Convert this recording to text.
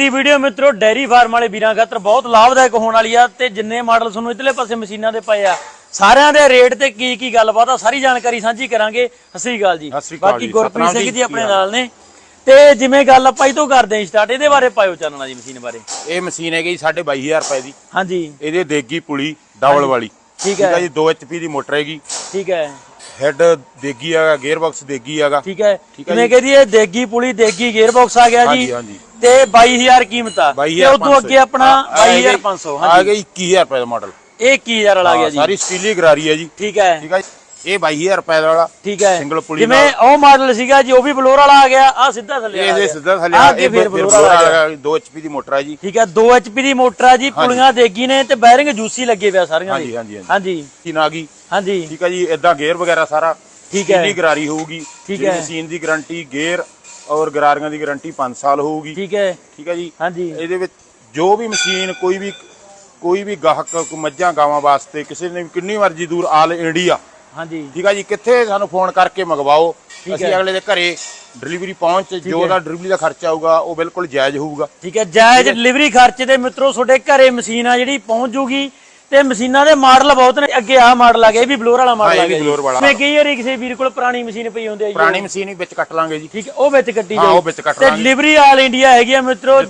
ਦੀ video ਮਿੱਤਰੋ dairy farm ਵਾਲੇ ਵੀਰਾਂ ਖਾਤਰ ਬਹੁਤ ਲਾਭਦਾਇਕ ਹੋਣ ਵਾਲੀ ਆ ਤੇ ਜਿੰਨੇ ਮਾਡਲ ਤੁਹਾਨੂੰ ਇਧਰਲੇ ਪਾਸੇ ਮਸ਼ੀਨਾਂ ਦੇ ਪਏ ਆ ਸਾਰਿਆਂ ਦੇ ਰੇਟ ਤੇ ਕੀ ਕੀ ਗੱਲਬਾਤ ਆ ਸਾਰੀ ਜਾਣਕਾਰੀ ਸਾਂਝੀ ਕਰਾਂਗੇ। ਸ੍ਰੀ ਅਕਾਲ ਜੀ। ਬਾਕੀ ਗੁਰਪ੍ਰੀਤ ਸਿੰਘ ਜੀ, ਆਪਣੇ ਕੀ ਨਾਲ ਨੇ। ਤੇ ਜਿਵੇਂ ਗੱਲ ਆਪਾਂ ਇਹ ਤੋਂ ਕਰਦੇ ਹਾਂ ਸਟਾਰਟ ਇਹਦੇ ਬਾਰੇ ਪਾਇਓ ਚਾਨਣਾ ਜੀ ਮਸ਼ੀਨ ਬਾਰੇ। ਇਹ ਮਸ਼ੀਨ ਹੈਗੀ ਸਾਢੇ 22000 ਰੁਪਏ ਦੀ। ਹਾਂਜੀ। ਇਹਦੇ ਦੇਗੀ ਪੁਲੀ ਡਬਲ ਵਾਲੀ। ਠੀਕ ਹੈ। ਜੀ 2 HP ਦੀ ਮੋਟਰ ਹੈਗੀ। ਠੀਕ ਹੈ। ਹੈਡ ਦੇਗੀ ਹੈਗਾ ਗੇਅਰ ਬਾਕਸ ਦੇਗੀ ਹੈਗਾ। ਠੀਕ ਹੈ। ਜਿਵੇਂ ਜੀ। ਕਹਦੀ ਇਹ ਦੇਗੀ ਪੁਲੀ ਦੇਗੀ ਗੇਅਰ ਬਾਕਸ ਆ ਗਿਆ ਜੀ। ਤੇ 22000 ਕੀਮਤ। ਆ ਤੇ 22500 ਉਦੋਂ ਅੱਗੇ ਆਪਣਾ 22500 ਆ ਗਿਆ 21000 ਰੁਪਏ ਦਾ ਮਾਡਲ ਇਹ 21000 ਵਾਲਾ ਆ ਗਿਆ ਜੀ। ਸਾਰੀ ਸਟੀਲੀ ਗਰਾਰੀ ਹੈ ਜੀ। ਠੀਕ ਹੈ। ਠੀਕ ਹੈ। ਇਹ 22000 ਰੁਪਏ ਦਾ ਵਾਲਾ। ਠੀਕ ਹੈ। ਸਿੰਗਲ ਪੁਲੀ ਜਿਵੇਂ ਉਹ ਮਾਡਲ ਸੀਗਾ ਜੀ ਉਹ ਵੀ ਬਲੋਰ ਵਾਲਾ ਆ ਗਿਆ। ਆ ਸਿੱਧਾ ਥੱਲੇ ਆ ਗਿਆ। ਸਿੱਧਾ ਥੱਲੇ ਆ ਇਹ ਫਿਰ ਬਲੋਰ ਵਾਲਾ ਆ ਗਿਆ। 2 HP ਦੀ ਮੋਟਰ ਹੈ ਜੀ। ਠੀਕ ਹੈ 2 HP ਦੀ ਮੋਟਰ ਆ ਜੀ ਪੁਲੀਆਂ ਦੇਗੀ ਨੇ ਤੇ ਬੈਰਿੰਗ ਜੂਸੀ ਲੱਗੇ ਪਿਆ ਸਾਰੀਆਂ ਦੇ। ਹਾਂਜੀ ਹਾਂਜੀ ਹਾਂਜੀ। ਕੀ ਨਾ ਗਈ। ਹਾਂਜੀ। ਠੀਕ ਹੈ ਜੀ ਇਦਾਂ ਗੇਅਰ ਵਗੈਰਾ ਸਾਰਾ। ਠੀਕ ਹੈ। ਸਟੀਲੀ ਗਰਾਰੀ ਹੋਊਗੀ। ਠੀਕ ਹੈ। ਮਸ਼ੀਨ ਦੀ ਗਾਰੰਟੀ ਗੇਅਰ ਔਰ ਗਰਾਰੀਆਂ ਦੀ ਗਾਰੰਟੀ 5 ਸਾਲ ਹੋਊਗੀ। ਠੀਕ ਹੈ। ਠੀਕ ਹੈ ਜੀ? ਹਾਂਜੀ। ਇਹਦੇ ਵਿੱਚ ਜੋ ਵੀ ਮਸ਼ੀਨ ਕੋਈ ਵੀ ਕੋਈ ਵੀ ਗਾਹਕ ਮੱਝਾਂ ਗਾਵਾਂ ਵਾਸਤੇ ਕਿਸੇ ਨੇ ਕਿੰਨੀ ਮਰਜ਼ੀ ਦੂਰ ਆਲ ਇੰਡੀਆ। ਹਾਂਜੀ। ਠੀਕ ਹੈ ਜੀ? ਕਿੱਥੇ ਸਾਨੂੰ ਫੋਨ ਕਰਕੇ ਮੰਗਵਾਓ। ਅਸੀਂ। ਅਗਲੇ ਦੇ ਘਰੇ ਡਿਲੀਵਰੀ ਪਹੁੰਚ ਜੋ। ਉਹਦਾ ਡਿਲੀਵਰੀ ਦਾ ਖਰਚਾ ਆਊਗਾ ਉਹ ਬਿਲਕੁਲ ਜਾਇਜ਼ ਹੋਊਗਾ। ਠੀਕ ਹੈ। ਜਾਇਜ਼ ਡਿਲੀਵਰੀ ਖਰਚ ਤੇ ਮਿੱਤਰੋ ਤੁਹਾਡੇ ਘਰੇ ਮਸ਼ੀਨ ਆ ਜਿਹੜੀ ਪਹੁੰਚ ਜੂਗੀ। ਤੇ ਮਸ਼ੀਨਾਂ ਦੇ ਮਾਡਲ ਬਹੁਤ ਨੇ। ਅੱਗੇ ਆਹ ਮਾਡਲ ਆ ਗਿਆ ਇਹ ਵੀ ਬਲੋਰ ਵਾਲਾ ਮਾਡਲ ਹਾਂ, ਆ ਗਿਆ ਵਾਲਾ। ਮੈਂ ਕਈ ਵਾਰੀ ਕਿਸੇ ਵੀਰ ਕੋਲ ਪੁਰਾਣੀ ਮਸ਼ੀਨ ਪਈ ਹੁੰਦੀ ਜੀ ਪੁਰਾਣੀ ਮਸ਼ੀਨ ਵੀ ਵਿੱਚ ਕੱਟ ਲਾਂਗੇ ਜੀ। ਠੀਕ ਹੈ ਉਹ ਵਿੱਚ ਕੱਟੀ ਹਾਂ, ਕੱਟ ਤੇ। ਡਿਲੀਵਰੀ ਆਲ ਇੰਡੀਆ ਹੈਗੀ ਆ ਮਿੱਤਰੋ।